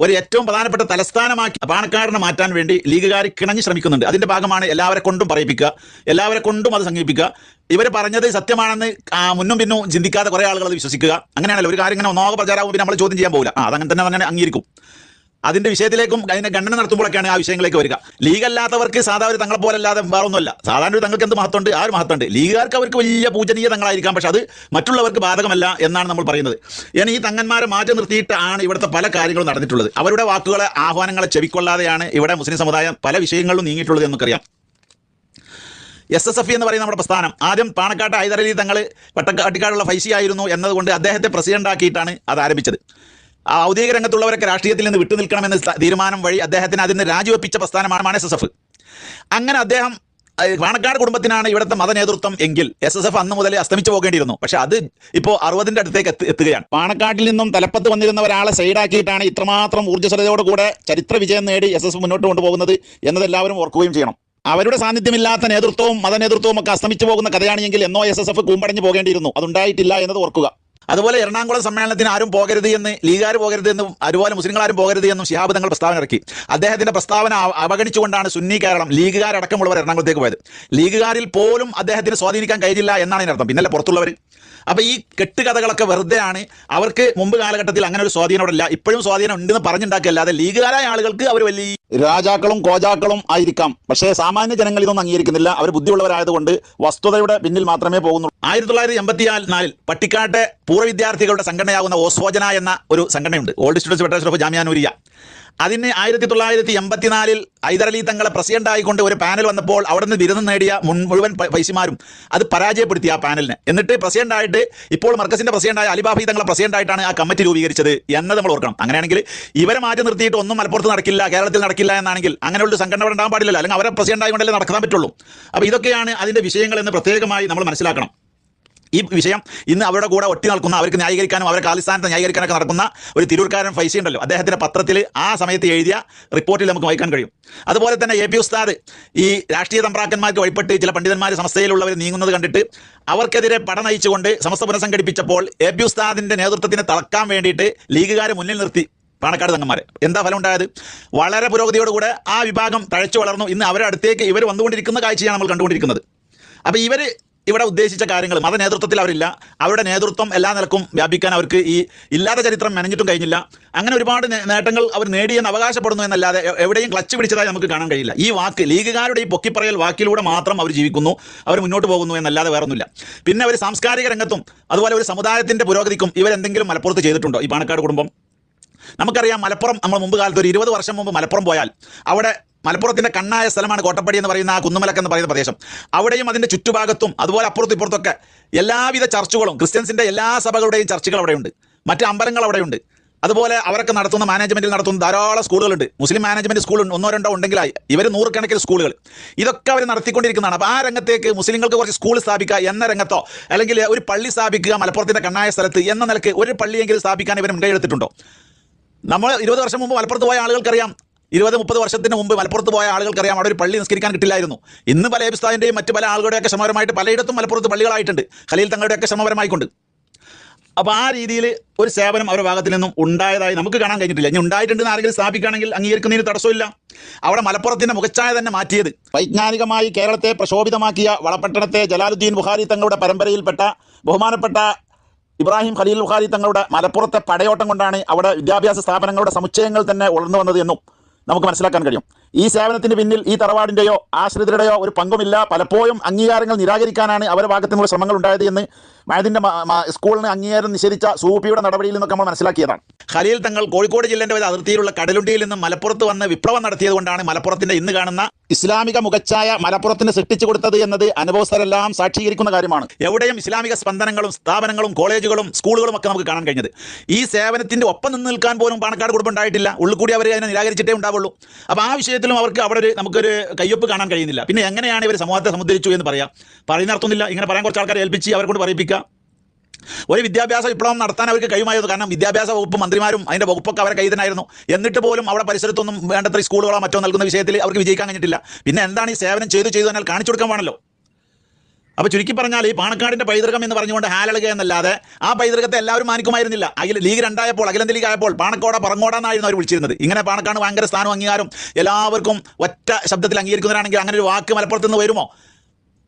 Speaker 2: ഒരു ഏറ്റവും പ്രധാനപ്പെട്ട തലസ്ഥാനമാക്കി പാണക്കാടിനെ മാറ്റാൻ വേണ്ടി ലീഗുകാർ കിണഞ്ഞ് ശ്രമിക്കുന്നുണ്ട്. അതിന്റെ ഭാഗമാണ് എല്ലാവരെ കൊണ്ടും പറയിപ്പിക്കുക എല്ലാവരെ കൊണ്ടും അത് സംഘടിപ്പിക്കുക. ഇവർ പറഞ്ഞത് സത്യമാണെന്ന് മുന്നും പിന്നും ചിന്തിക്കാതെ കുറേ ആളുകൾ അത് വിശ്വസിക്കുക. അങ്ങനെയാണല്ലോ ഒരു കാര്യം ഇങ്ങനെ ഒന്നാകെ പ്രചാരവും പിന്നെ നമ്മൾ ചോദ്യം ചെയ്യാൻ പോകില്ല ആ അതങ്ങനെ തന്നെ അങ്ങനെ അംഗീകരിക്കും. അതിന്റെ വിഷയത്തിലേക്കും അതിന്റെ ഖണ്ഡനം നടത്തുമ്പോഴൊക്കെയാണ് ആ വിഷയങ്ങളിലേക്ക് വരിക. ലീഗ് അല്ലാത്തവർക്ക് സാധാ ഒരു തങ്ങളെ പോലെ അല്ലാതെ വേറെ ഒന്നുമല്ല. സാധാരണ ഒരു തങ്ങൾക്ക് എന്ത് മഹത്വമുണ്ട്? ആ ഒരു മഹത്വമുണ്ട്. ലീഗുകാർക്ക് അവർക്ക് വലിയ പൂജനീയ തങ്ങളായിരിക്കാം പക്ഷെ അത് മറ്റുള്ളവർക്ക് ബാധകമല്ല എന്നാണ് നമ്മൾ പറയുന്നത്. ഇനി ഈ തങ്ങന്മാരെ മാറ്റി നിർത്തിയിട്ടാണ് ഇവിടുത്തെ പല കാര്യങ്ങളും നടന്നിട്ടുള്ളത്. അവരുടെ വാക്കുകളെ ആഹ്വാനങ്ങളെ ചെവിക്കൊള്ളാതെയാണ് ഇവിടെ മുസ്ലിം സമുദായം പല വിഷയങ്ങളിലും നീങ്ങിയിട്ടുള്ളത് എന്നൊക്കറിയാം. എസ് എസ് എഫ് എന്ന് പറയുന്ന നമ്മുടെ പ്രസ്ഥാനം. ആദ്യം പാണക്കാട്ട് ഹൈദരലി തങ്ങൾ പട്ടക്കാട്ടിക്കാടുള്ള ഫൈസി ആയിരുന്നു എന്നതുകൊണ്ട് അദ്ദേഹത്തെ പ്രസിഡന്റ് ആക്കിയിട്ടാണ് അത് ആരംഭിച്ചത്. ഔദ്യോഗിക രംഗത്തുള്ളവരൊക്കെ രാഷ്ട്രീയത്തിൽ നിന്ന് വിട്ടുനിൽക്കണമെന്ന തീരുമാനം വഴി അദ്ദേഹത്തിന് അതിന് രാജിവെപ്പിച്ച പ്രസ്ഥാനമാണ് എസ് എസ് എഫ്. അങ്ങനെ അദ്ദേഹം പാണക്കാട് കുടുംബത്തിനാണ് ഇവിടുത്തെ മതനേതൃത്വം എങ്കിൽ എസ് എസ് എഫ് അന്ന് മുതലേ അസ്തമിച്ചു പോകേണ്ടിയിരുന്നു. പക്ഷെ അത് ഇപ്പോൾ അറുപതിന്റെ അടുത്തേക്ക് എത്തി എത്തുകയാണ്. പാണക്കാട്ടിൽ നിന്നും തലപ്പത്ത് വന്നിരുന്ന ഒരാളെ സൈഡാക്കിയിട്ടാണ് ഇത്രമാത്രം ഊർജസ്വലതയോടുകൂടെ ചരിത്ര വിജയം നേടി എസ് എസ് മുന്നോട്ട് കൊണ്ടുപോകുന്നത് എന്നതെല്ലാവരും ഓർക്കുകയും ചെയ്യണം. അവരുടെ സാന്നിധ്യമില്ലാത്ത നേതൃത്വവും മതനേതൃത്വവും ഒക്കെ അസ്തമിച്ചു പോകുന്ന കഥയാണെങ്കിൽ എന്നോ എസ് എസ് എഫ് കൂമ്പടഞ്ഞു പോകേണ്ടിയിരുന്നു. അതുണ്ടായിട്ടില്ല എന്നത് ഓർക്കുക. അതുപോലെ എറണാകുളം സമ്മേളനത്തിന് ആരും പോകരുത് എന്ന് ലീഗാർ പോകരുത് എന്നും അതുപോലെ മുസ്ലിങ്ങൾ ആരും പോകരുത് എന്നും ശിഹാബ് തങ്ങൾ പ്രസ്താവന ഇറക്കി. അദ്ദേഹത്തിന്റെ പ്രസ്താവന അവഗണിച്ചുകൊണ്ടാണ് സുന്നി കേരളം ലീഗുകാരടക്കമുള്ളവർ എറണാകുളത്തേക്ക് പോയത്. ലീഗുകാരിൽ പോലും അദ്ദേഹത്തിന് സ്വാധീനിക്കാൻ കഴിഞ്ഞില്ല എന്നാണ് ഇതിനർത്ഥം. പിന്നല്ല പുറത്തുള്ളവർ അപ്പൊ ഈ കെട്ടുകഥകളൊക്കെ വെറുതെയാണ് അവർക്ക് മുമ്പ് കാലഘട്ടത്തിൽ അങ്ങനെ ഒരു സ്വാധീനം അവിടെ ഇല്ല. ഇപ്പോഴും സ്വാധീനം ഉണ്ടെന്ന് പറഞ്ഞുണ്ടാക്കിയല്ലാതെ ലീഗുകാരായ ആളുകൾക്ക് അവർ വലിയ രാജാക്കളും കോജാക്കളും ആയിരിക്കാം. പക്ഷേ സാമാന്യ ജനങ്ങൾ ഇതൊന്നും അംഗീകരിക്കുന്നില്ല. അവർ ബുദ്ധിയുള്ളവരായതുകൊണ്ട് വസ്തുതയുടെ പിന്നിൽ മാത്രമേ പോകുന്നുള്ളൂ. ആയിരത്തി തൊള്ളായിരത്തി എൺപത്തി നാലിൽ പട്ടിക്കാട്ടെ പൂർവ വിദ്യാർത്ഥികളുടെ സംഘടനയാകുന്ന ഓസ്വോജന എന്ന ഒരു സംഘടനയുണ്ട്. ഓൾഡ് സ്റ്റുഡൻസ് ഫെഡറേഷൻ ഓഫ് ജാമ്യാനൂരിയ. അതിന് ആയിരത്തി തൊള്ളായിരത്തി എൺപത്തിനാലിൽ ഹൈദരലി തങ്ങളെ പ്രസിഡന്റ് ആയിക്കൊണ്ട് ഒരു പാനൽ വന്നപ്പോൾ അവിടെ നിന്ന് ബിരുദം നേടിയ മുൻ മുഴുവൻ പൈസമാരും അത് പരാജയപ്പെടുത്തി ആ പാനലിനെ എന്നിട്ട് പ്രസിഡന്റ് ആയിട്ട് ഇപ്പോൾ മർക്കസിന്റെ പ്രസിഡന്റായ അലിബാഫി തങ്ങളെ പ്രസിഡന്റ് ആയിട്ടാണ് ആ കമ്മിറ്റി രൂപീകരിച്ചത് എന്നത് നമ്മൾ ഓർക്കണം. അങ്ങനെയാണെങ്കിൽ ഇവരെ മാറ്റി നിർത്തിയിട്ട് ഒന്നും മലപ്പുറത്ത് നടക്കില്ല കേരളത്തിൽ നടക്കില്ല എന്നാണെങ്കിൽ അങ്ങനെയുള്ള സംഘടന ഉണ്ടാകാൻ പാടില്ലല്ലോ. അല്ലെങ്കിൽ അവരെ പ്രസിഡന്റ് ആയിക്കൊണ്ടല്ലേ നടക്കാൻ പറ്റുള്ളൂ. അപ്പോൾ ഇതൊക്കെയാണ് അതിന്റെ വിഷയങ്ങൾ എന്ന് പ്രത്യേകമായി നമ്മൾ മനസ്സിലാക്കണം. ഈ വിഷയം ഇന്ന് അവരുടെ കൂടെ ഒട്ടി നിൽക്കുന്ന അവർക്ക് ന്യായീകരിക്കാനും അവരെ കാലിസ്ഥാനത്ത് ന്യായീകരിക്കാനൊക്കെ നടക്കുന്ന ഒരു തിരൂർക്കാരൻ ഫൈസി ഉണ്ടല്ലോ. അദ്ദേഹത്തിന്റെ പത്രത്തിൽ ആ സമയത്ത് എഴുതിയ റിപ്പോർട്ടിൽ നമുക്ക് വായിക്കാൻ കഴിയും. അതുപോലെ തന്നെ എ പി ഉസ്താദ് ഈ രാഷ്ട്രീയ തമ്പ്രാക്കന്മാർക്ക് വഴിപ്പെട്ട് ചില പണ്ഡിതന്മാർ സംസ്ഥയിലുള്ളവർ നീങ്ങുന്നത് കണ്ടിട്ട് അവർക്കെതിരെ പട നയിച്ചുകൊണ്ട് സമസ്ത പുനഃസംഘടിപ്പിച്ചപ്പോൾ എ പി ഉസ്താദിന്റെ നേതൃത്വത്തിന് തളക്കാൻ വേണ്ടിയിട്ട് ലീഗുകാരെ മുന്നിൽ നിർത്തി പാണക്കാട് തങ്ങന്മാരെ. എന്താ ഫലം ഉണ്ടായത് വളരെ പുരോഗതിയോടുകൂടെ ആ വിഭാഗം തഴച്ചു വളർന്നു. ഇന്ന് അവരുടെ അടുത്തേക്ക് ഇവർ വന്നുകൊണ്ടിരിക്കുന്ന കാഴ്ചയാണ് നമ്മൾ കണ്ടുകൊണ്ടിരിക്കുന്നത്. അപ്പോൾ ഇവർ ഇവിടെ ഉദ്ദേശിച്ച കാര്യങ്ങൾ മത നേതൃത്വത്തിൽ അവരില്ല. അവരുടെ നേതൃത്വം എല്ലാ നിലക്കും വ്യാപിക്കാൻ അവർക്ക് ഈ ഇല്ലാത്ത ചരിത്രം മെനഞ്ഞിട്ടും കഴിഞ്ഞില്ല. അങ്ങനെ ഒരുപാട് നേട്ടങ്ങൾ അവർ നേടിയെന്ന് അവകാശപ്പെടുന്നു എന്നല്ലാതെ എവിടെയും ക്ലച്ച് പിടിച്ചതായി നമുക്ക് കാണാൻ കഴിയില്ല. ഈ വാക്ക് ലീഗുകാരുടെ ഈ പൊക്കിപ്പറയൽ വാക്കിലൂടെ മാത്രം അവർ ജീവിക്കുന്നു അവർ മുന്നോട്ട് പോകുന്നു എന്നല്ലാതെ വേറൊന്നുമില്ല. പിന്നെ അവർ സാംസ്കാരിക രംഗത്തും അതുപോലെ ഒരു സമുദായത്തിന്റെ പുരോഗതിക്കും ഇവരെന്തെങ്കിലും മലപ്പുറത്ത് ചെയ്തിട്ടുണ്ടോ ഈ പാണക്കാട് കുടുംബം? നമുക്കറിയാം മലപ്പുറം നമ്മൾ മുമ്പ് കാലത്ത് ഒരു ഇരുപത് വർഷം മുമ്പ് മലപ്പുറം പോയാൽ അവിടെ മലപ്പുറത്തിന്റെ കണ്ണായ സ്ഥലമാണ് കോട്ടപ്പടി എന്ന് പറയുന്ന ആ കുന്നുമലക്ക് എന്ന് പറയുന്ന പ്രദേശം. അവിടെയും അതിന്റെ ചുറ്റുഭാഗത്തും അതുപോലെ അപ്പുറത്തും ഇപ്പുറത്തൊക്കെ എല്ലാവിധ ചർച്ചുകളും ക്രിസ്ത്യൻസിന്റെ എല്ലാ സഭകളുടെയും ചർച്ചുകൾ അവിടെയുണ്ട്. മറ്റ് അമ്പലങ്ങൾ അവിടെയുണ്ട്. അതുപോലെ അവരൊക്കെ നടത്തുന്ന മാനേജ്മെന്റിൽ നടത്തുന്ന ധാരാളം സ്കൂളുകളുണ്ട്. മുസ്ലിം മാനേജ്മെന്റ് സ്കൂൾ ഒന്നോ രണ്ടോ ഉണ്ടെങ്കിലായി ഇവർ നൂറുകണക്കിന് സ്കൂളുകൾ. ഇതൊക്കെ അവർ നടത്തിക്കൊണ്ടിരിക്കുന്നതാണ്. അപ്പോൾ ആ രംഗത്തേക്ക് മുസ്ലിങ്ങൾക്ക് കുറച്ച് സ്കൂൾ സ്ഥാപിക്കുക എന്ന രംഗത്തോ അല്ലെങ്കിൽ ഒരു പള്ളി സ്ഥാപിക്കുക മലപ്പുറത്തിന്റെ കണ്ണായ സ്ഥലത്ത് എന്ന നിലയ്ക്ക് ഒരു പള്ളിയെങ്കിലും സ്ഥാപിക്കാൻ ഇവർ മുൻകൈ എടുത്തിട്ടുണ്ടോ? നമ്മൾ ഇരുപത് വർഷം മുമ്പ് മലപ്പുറത്ത് പോയ ആളുകൾക്കറിയാം. ഇരുപത് മുപ്പത് വർഷത്തിന് മുമ്പ് മലപ്പുറത്ത് പോയ ആളുകൾക്കറിയാം അവിടെ ഒരു പള്ളി നിസ്കരിക്കാൻ കിട്ടില്ലായിരുന്നു. ഇന്ന് പല എബിസ്ഥാനിന്റെയും മറ്റ് പല ആളുകളുടെയൊക്കെ ശ്രമപരമായിട്ട് പലയിടത്തും മലപ്പുറത്ത് പള്ളികളായിട്ടുണ്ട്. ഖലീൽ തങ്ങളുടെയൊക്കെ ശ്രമപരമായിക്കൊണ്ട് അപ്പോൾ ആ രീതിയിൽ ഒരു സേവനം അവരുടെ ഭാഗത്തിൽ നിന്നും ഉണ്ടായതായി നമുക്ക് കാണാൻ കഴിഞ്ഞിട്ടില്ല. ഇനി ഉണ്ടായിട്ടുണ്ടെന്ന് ആരെങ്കിലും സ്ഥാപിക്കുകയാണെങ്കിൽ അംഗീകരിക്കുന്നതിന് തടസ്സമില്ല. അവിടെ മലപ്പുറത്തിന്റെ മുഖച്ഛായ തന്നെ മാറ്റിയത് വൈജ്ഞാനികമായി കേരളത്തെ പ്രശോഭിതമാക്കിയ വളപട്ടണത്തെ ജലാലുദ്ദീൻ ബുഹാരി തങ്ങളുടെ പരമ്പരയിൽപ്പെട്ട ബഹുമാനപ്പെട്ട ഇബ്രാഹിം ഖലീൽ ബുഖാരി തങ്ങളുടെ മലപ്പുറത്തെ പടയോട്ടം കൊണ്ടാണ് അവിടെ വിദ്യാഭ്യാസ സ്ഥാപനങ്ങളുടെ സമുച്ചയങ്ങൾ തന്നെ ഉയർന്നു വന്നത് എന്നും നമുക്ക് മനസ്സിലാക്കാൻ കഴിയും. ഈ സേവനത്തിന് പിന്നിൽ ഈ തറവാടിന്റെയോ ആശ്രിതരുടെയോ ഒരു പങ്കുമില്ല. പലപ്പോഴും അംഗീകാരങ്ങൾ നിരാകരിക്കാനാണ് അവരുടെ ഭാഗത്തു നിന്നുള്ള ശ്രമങ്ങൾ ഉണ്ടായത് എന്ന് മഴതിന്റെ സ്കൂളിന് അംഗീകാരം നിഷേധിച്ച സൂപ്പിയുടെ നടപടിയിൽ നിന്നൊക്കെ നമ്മൾ മനസ്സിലാക്കിയതാണ്. ഖലീൽ തങ്ങൾ കോഴിക്കോട് ജില്ലയുടെ ഒരു അതിർത്തിയിലുള്ള കടലുണ്ടിയിൽ നിന്ന് മലപ്പുറത്ത് വന്ന് വിപ്ലവം നടത്തിയത് കൊണ്ടാണ് മലപ്പുറത്തിന്റെ ഇന്ന് കാണുന്ന ഇസ്ലാമിക മുഖച്ഛായ മലപ്പുറത്തിന് സൃഷ്ടിച്ചു കൊടുത്തത് എന്നത് അനുഭവസ്ഥരെല്ലാം സാക്ഷീകരിക്കുന്ന കാര്യമാണ്. എവിടെയും ഇസ്ലാമിക സ്പന്ദനങ്ങളും സ്ഥാപനങ്ങളും കോളേജുകളും സ്കൂളുകളും ഒക്കെ നമുക്ക് കാണാൻ കഴിഞ്ഞത്. ഈ സേവനത്തിന്റെ ഒപ്പം നിന്ന് നിൽക്കാൻ പോലും പാണക്കാട് കുടുംബം ഉണ്ടായിട്ടില്ല. ഉള്ളിൽ കൂടി അവർ അതിനെ നിരാകരിച്ചിട്ടേ ഉണ്ടാവുള്ളൂ. അപ്പോൾ ആ വിഷയത്തിലും അവർക്ക് അവിടെ ഒരു നമുക്കൊരു കയ്യൊപ്പ് കാണാൻ കഴിയുന്നില്ല. പിന്നെ എങ്ങനെയാണ് ഇവർ സമൂഹത്തെ സമുദ്രിച്ചു എന്ന് പറയാം? പറയുന്ന അർത്ഥമൊന്നുമില്ല ഇങ്ങനെ പറയാൻ കുറച്ച് ആൾക്കാരെ ഏൽപ്പിച്ച് അവരെ കൊണ്ട് പറയിപ്പിക്കുക ഒരു വിദ്യാഭ്യാസ വിപ്ലവം നടത്താൻ അവർക്ക് കഴിയുമായിരുന്നു. കാരണം വിദ്യാഭ്യാസ വകുപ്പ് മന്ത്രിമാരും അതിന്റെ വകുപ്പൊക്കെ അവരെ കൈതനായിരുന്നു എന്നിട്ട് പോലും അവിടെ പരിസരത്തൊന്നും വേണ്ടത്ര സ്കൂളുകളോ മറ്റോ നൽകുന്ന വിഷയത്തിൽ അവർക്ക് വിജയിക്കാൻ കഴിഞ്ഞിട്ടില്ല. പിന്നെ എന്താണ് ഈ സേവനം ചെയ്തു ചെയ്തു കാണിച്ചു കൊടുക്കാൻ വേണമല്ലോ അപ്പോൾ ചുരുക്കി പറഞ്ഞാൽ ഈ പാണക്കാടിന്റെ പൈതൃകം എന്ന് പറഞ്ഞുകൊണ്ട് ഹാലളുക എന്നല്ലാതെ ആ പൈതൃകത്തെ എല്ലാവരും മാനിക്കുമായിരുന്നില്ല. അഖില ലീഗ് രണ്ടായപ്പോൾ അഖിലന്ത ലീഗ് ആയപ്പോൾ പാണക്കോട പറങ്ങോട എന്നായിരുന്നു അവർ വിളിച്ചിരുന്നത്. ഇങ്ങനെ പാണക്കാട് ഭയങ്കര സ്ഥാനം അംഗീകാരം എല്ലാവർക്കും ഒറ്റ ശബ്ദത്തിൽ അംഗീകരിക്കുന്നവരാണെങ്കിൽ അങ്ങനെ ഒരു വാക്ക് മലപ്പുറത്ത് നിന്ന് വരുമോ?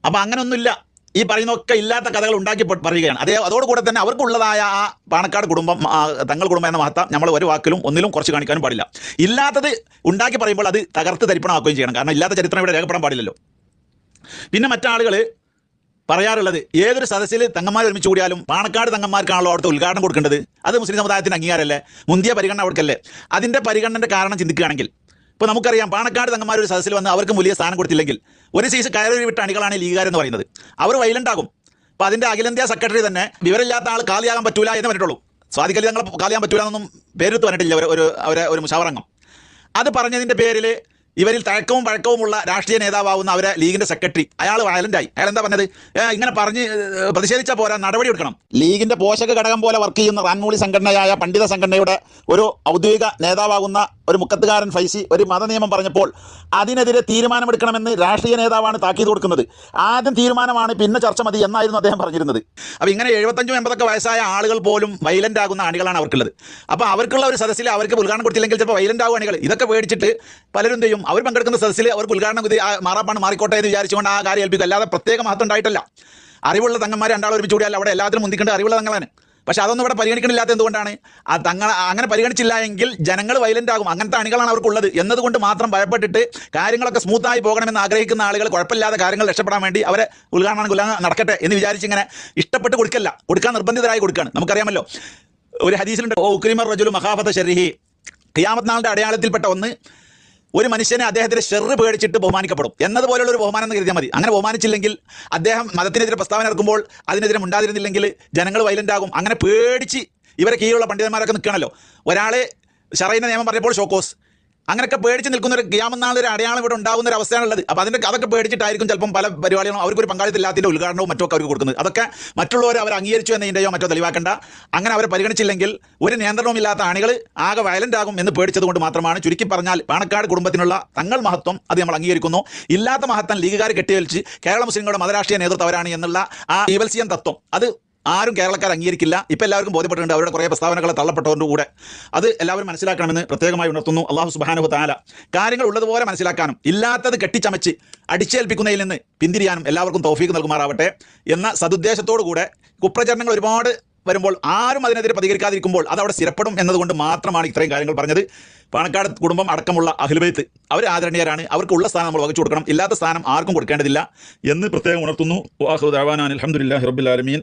Speaker 2: അപ്പോൾ അങ്ങനെയൊന്നുമില്ല ഈ പറയുന്നൊക്കെ ഇല്ലാത്ത കഥകൾ ഉണ്ടാക്കി പറയുകയാണ്. അതേ അതോടുകൂടെ തന്നെ അവർക്കുള്ളതായ ആ പാണക്കാട് കുടുംബം തങ്ങൾ കുടുംബം എന്ന മഹത്വം നമ്മൾ ഒരു വാക്കിലും ഒന്നിലും കുറച്ച് കാണിക്കാനും പാടില്ല. ഇല്ലാത്തത് ഉണ്ടാക്കി പറയുമ്പോൾ അത് തകർത്ത് തരിപ്പണമാക്കുകയും ചെയ്യണം. കാരണം ഇല്ലാത്ത ചരിത്രം ഇവിടെ രേഖപ്പെടാൻ പാടില്ലല്ലോ. പിന്നെ മറ്റാളുകൾ പറയാറുള്ളത് ഏതൊരു സദസ്സിൽ തങ്ങന്മാർ ഒരുമിച്ച് കൂടിയാലും പാണക്കാട് തങ്ങന്മാർക്കാണല്ലോ അവിടുത്തെ ഉദ്ഘാടനം കൊടുക്കേണ്ടത്. അത് മുസ്ലിം സമുദായത്തിന് അംഗീകാരമല്ലേ? മുന്തിയ പരിഗണന അവർക്കല്ലേ? അതിന്റെ പരിഗണനയുടെ കാരണം ചിന്തിക്കുകയാണെങ്കിൽ ഇപ്പോൾ നമുക്കറിയാം പാണക്കാട് തങ്ങന്മാർ ഒരു സദസ്സിൽ വന്ന് അവർക്ക് വലിയ സ്ഥാനം കൊടുത്തില്ലെങ്കിൽ ഒരു സീസ് കയറി വിട്ട അണികളാണ് ലീഗുകാരെന്ന് പറയുന്നത്. അവർ വൈലന്റ് ആകും അപ്പോൾ അതിന്റെ അഖിലേന്ത്യാ സെക്രട്ടറി തന്നെ വിവരമില്ലാത്ത ആൾ കാലിയാകാൻ പറ്റൂല എന്ന് പറഞ്ഞിട്ടുള്ളൂ. സ്വാധികലി തങ്ങൾ കാലിയാൻ പറ്റൂല എന്നൊന്നും പേരെടുത്ത് പറഞ്ഞിട്ടില്ല ഒരു ഒരു അവരെ ഒരു മുഷാവറംഗം. അത് പറഞ്ഞതിന്റെ പേരിൽ ഇവരിൽ തഴക്കവും പഴക്കവുമുള്ള രാഷ്ട്രീയ നേതാവാകുന്ന അവരെ ലീഗിന്റെ സെക്രട്ടറി. അയാൾ വയലന്റായി അയാൾ എന്താ പറഞ്ഞത്? ഇങ്ങനെ പറഞ്ഞ് പ്രതിഷേധിച്ചാൽ പോരാ നടപടി എടുക്കണം. ലീഗിന്റെ പോഷക ഘടകം പോലെ വർക്ക് ചെയ്യുന്ന റാൻമൂളി സംഘടനയായ പണ്ഡിത സംഘടനയുടെ ഒരു ഔദ്യോഗിക നേതാവാകുന്ന ഒരു മുക്കത്തുകാരൻ ഫൈസി ഒരു മതനിയമം പറഞ്ഞപ്പോൾ അതിനെതിരെ തീരുമാനമെടുക്കണമെന്ന് രാഷ്ട്രീയ നേതാവാണ് താക്കീത് കൊടുക്കുന്നത്. ആദ്യം തീരുമാനമാണ് പിന്നെ ചർച്ച മതി എന്നായിരുന്നു അദ്ദേഹം പറഞ്ഞിരുന്നത്. അപ്പോൾ ഇങ്ങനെ എഴുപത്തഞ്ചും എൺപതൊക്കെ വയസ്സായ ആളുകൾ പോലും വൈലന്റ് ആകുന്ന അണികളാണ് അവർക്കുള്ളത്. അപ്പോൾ അവർക്കുള്ള ഒരു സദസ്സിൽ അവർക്ക് ഉദ്ഘാടനം കൊടുത്തില്ലെങ്കിൽ ചിലപ്പോൾ വൈലന്റ് ആകും അണികൾ. ഇതൊക്കെ പേടിച്ചിട്ട് പലരും ചെയ്യും? അവർ പങ്കെടുക്കുന്ന സദസ്സിൽ അവർക്ക് ഉദ്ഘാടനം ഇത് മാറാപ്പാണ് മാറിക്കോട്ടെ എന്ന് വിചാരിച്ചുകൊണ്ട് ആ കാര്യം ഏൽപ്പിക്കും അല്ലാതെ പ്രത്യേക മഹത്വം ഉണ്ടായിട്ടല്ല. അറിവുള്ള തങ്ങന്മാർ രണ്ടാളും ഒരുമിച്ച് കൂടിയാൽ അവിടെ എല്ലാത്തിനും മുന്തിക്കേണ്ട അറിവുള്ള തങ്ങളാണ്. പക്ഷെ അതൊന്നും ഇവിടെ പരിഗണിക്കണില്ലാത്ത എന്തുകൊണ്ടാണ്? ആ തങ്ങൾ അങ്ങനെ പരിഗണിച്ചില്ല എങ്കിൽ ജനങ്ങൾ വയലന്റ് ആകും. അങ്ങനത്തെ അണികളാണ് അവർക്കുള്ളത്. എന്നതുകൊണ്ട് മാത്രം ഭയപ്പെട്ടിട്ട് കാര്യങ്ങളൊക്കെ സ്മൂത്തായി പോകണമെന്ന് ആഗ്രഹിക്കുന്ന ആളുകൾ കുഴപ്പമില്ലാതെ കാര്യങ്ങൾ രക്ഷപ്പെടാൻ വേണ്ടി അവരെ ഉദ്ഘാടനം നടക്കട്ടെ എന്ന് വിചാരിച്ച് ഇങ്ങനെ ഇഷ്ടപ്പെട്ട് കൊടുക്കല്ല. കൊടുക്കാൻ നിർബന്ധിതരായി കൊടുക്കുകയാണ് നമുക്കറിയാമല്ലോ. ഒരു ഹദീസിലുണ്ട് ഓ ഉക്രിമർ റജുലു മഹാഫത ഷെറിഹി ഖിയാമത്ത് നാളിന്റെ അടയാളത്തിൽപ്പെട്ട ഒന്ന് ഒരു മനുഷ്യനെ അദ്ദേഹത്തിന്റെ ഷെറ് പേടിച്ചിട്ട് ബഹുമാനിക്കപ്പെടും. എന്നതുപോലുള്ള ഒരു ബഹുമാനം എന്ന് കരുതിയാൽ മതി. അങ്ങനെ ബഹുമാനിച്ചില്ലെങ്കിൽ അദ്ദേഹം മതത്തിനെതിരെ പ്രസ്താവന ഇറക്കുമ്പോൾ അതിനെതിരെ ഉണ്ടാതിരുന്നില്ലെങ്കിൽ ജനങ്ങൾ വൈലന്റ് ആകും. അങ്ങനെ പേടിച്ച് ഇവരെ കീഴിലുള്ള പണ്ഡിതന്മാരൊക്കെ നിൽക്കണമല്ലോ ഒരാളെ ഷറൈന നിയമം പറഞ്ഞപ്പോൾ ഷോക്കോസ്. അങ്ങനെയൊക്കെ പേടിച്ച് നിൽക്കുന്ന ഒരു ഗ്യാമെന്നാണ് ഒരു അടയാളം ഇവിടെ ഉണ്ടാകുന്ന ഒരു അവസ്ഥയാണുള്ളത്. അപ്പോൾ അതിന്റെ അതൊക്കെ പേടിച്ചിട്ടായിരിക്കും ചിലപ്പം പല പരിപാടികളും അവർക്ക് ഒരു പങ്കാളിത്തമില്ലാത്തതിന്റെ ഉദ്ഘാടനവും മറ്റൊക്കെ അവർക്ക് കൊടുക്കുന്നത്. അതൊക്കെ മറ്റുള്ളവർ അവർ അംഗീകരിച്ചു എന്നതിന്റെയോ മറ്റോ തെളിവാക്കണ്ട. അങ്ങനെ അവരെ പരിഗണിച്ചില്ലെങ്കിൽ ഒരു നിയന്ത്രണവും ഇല്ലാത്ത ആണികൾ ആകെ വയലന്റ് ആകും എന്ന് പേടിച്ചതുകൊണ്ട് മാത്രമാണ് ചുരുക്കി പറഞ്ഞാൽ പാണക്കാട് കുടുംബത്തിനുള്ള തങ്ങൾ മഹത്വം അത് നമ്മൾ അംഗീകരിക്കുന്നു. ഇല്ലാത്ത മഹത്വം ലീഗുകാർ കെട്ടിവലിച്ച് കേരള മുസ്ലിങ്ങളുടെ മതരാഷ്ട്രീയ നേതൃത്വം അവരാണ് എന്നുള്ള ആ ഈവൽസിയൻ തത്വം. അത് ആരും കേരളക്കാർ അംഗീകരിക്കില്ല. ഇപ്പം എല്ലാവർക്കും ബോധ്യപ്പെട്ടിട്ടുണ്ട് അവരുടെ കുറേ പ്രസ്താവനകൾ തള്ളപ്പെട്ടതുകൊണ്ട് കൂടെ. അത് എല്ലാവരും മനസ്സിലാക്കണമെന്ന് പ്രത്യേകമായി ഉണർത്തുന്നു. അള്ളാഹു സുബാനുഹു താല കാര്യങ്ങൾ ഉള്ളതുപോലെ മനസ്സിലാക്കാനും ഇല്ലാത്തത് കെട്ടിച്ചമച്ച് അടിച്ചേൽപ്പിക്കുന്നതിൽ നിന്ന് പിന്തിരിയാനും എല്ലാവർക്കും തൗഫീക്ക് നൽകുമാറാവട്ടെ എന്ന സതുദ്ദേശത്തോടു കൂടെ കുപ്രചരണങ്ങൾ ഒരുപാട് വരുമ്പോൾ ആരും അതിനെതിരെ പ്രതികരിക്കാതിരിക്കുമ്പോൾ അത് അവിടെ സ്ഥിരപ്പെടും എന്നതുകൊണ്ട് മാത്രമാണ് ഇത്രയും കാര്യങ്ങൾ പറഞ്ഞത്. പാണക്കാട് കുടുംബം അടക്കമുള്ള അഖിലബൈത്ത് അവർ ആദരണീയരാണ്. അവർക്കുള്ള സ്ഥാനം നമ്മൾ വഹിച്ചു കൊടുക്കണം. ഇല്ലാത്ത സ്ഥാനം ആർക്കും കൊടുക്കേണ്ടതില്ല എന്ന് പ്രത്യേകം ഉണർത്തുന്നു. അലഹമുല്ലാ റബ്ബുൽ ആലമീൻ.